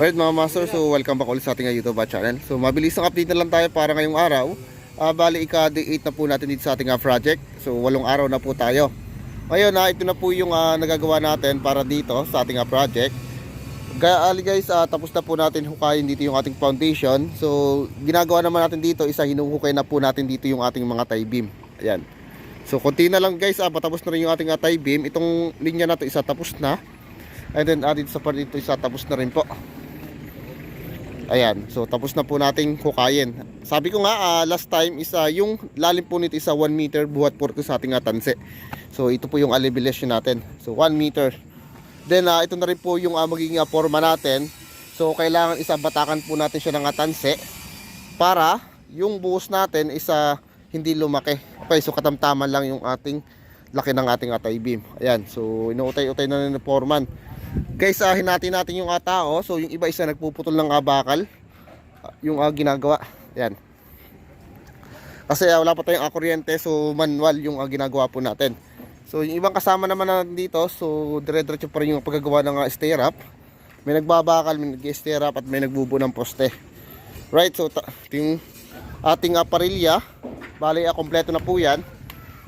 Alright mga master, so welcome back ulit sa ating uh, YouTube uh, channel. So mabilis ang update na lang tayo para ngayong araw. Ah, bali ika-day 8 na po natin dito sa ating uh, project. So walong araw na po tayo. Ngayon na ito na po yung ah, nagagawa natin para dito sa ating uh, project. Kaya ali guys, ah, tapos na po natin hukayin dito yung ating foundation. So ginagawa naman natin dito, isa hinuhukay na po natin dito yung ating mga tie beam. Ayan. So konti na lang guys, ah, patapos na rin yung ating uh, tie beam. Itong linya na to isa tapos na. And then ah, dito sa part dito isa tapos na rin po. Ayan, so tapos na po nating hukayin. Sabi ko nga, ah, last time isa yung lalim po nito isa 1 meter buhat po ito sa ating ah, tanse. So ito po yung elevation natin. So 1 meter. Then ah, ito na rin po yung ah, magiging ah, forma natin. So kailangan isa batakan po natin siya ng ah, tanse para yung buhos natin isa hindi lumaki. Okay, so katamtaman lang yung ating laki ng ating atay beam. Ayan, so inuutay-utay na ng foreman. Guys, ah, hinati natin yung ah, tao. So yung iba isa nagpuputol ng ah, bakal. Ah, yung ah, ginagawa. Ayan. Kasi ah, wala pa tayong ah, kuryente so manual yung ah, ginagawa po natin. So yung ibang kasama naman na dito, so dire-diretso pa rin yung paggagawa ng uh, stair up. May nagbabakal, may nag-stair up at may nagbubo ng poste. Right, so yung ating uh, parilya. Bali, uh, kompleto na po yan.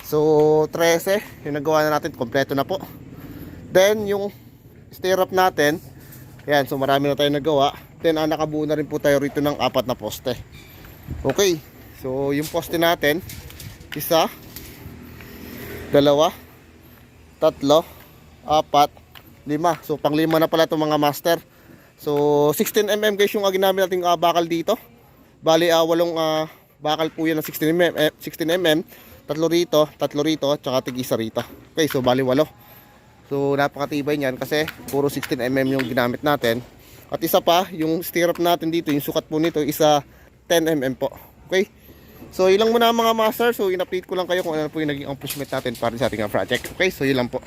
So 13, yung nagawa na natin, kompleto na po. Then yung stair up natin, yan, so marami na tayong nagawa. Then uh, nakabuo na rin po tayo rito ng apat na poste. Okay, so yung poste natin, isa, dalawa, tatlo, apat, lima. So pang lima na pala itong mga master. So 16mm guys yung ginamit nating uh, bakal dito. Bali uh, walong uh, bakal po yan ng 16mm, eh, 16mm. Tatlo rito, tatlo rito, tsaka tig-isa rito. Okay, so bali walo. So napakatibay niyan kasi puro 16mm yung ginamit natin. At isa pa, yung stirrup natin dito, yung sukat po nito, isa 10mm po. Okay? So ilang muna mga master, so in-update ko lang kayo kung ano po yung naging accomplishment natin para sa ating project. Okay, so yun lang po.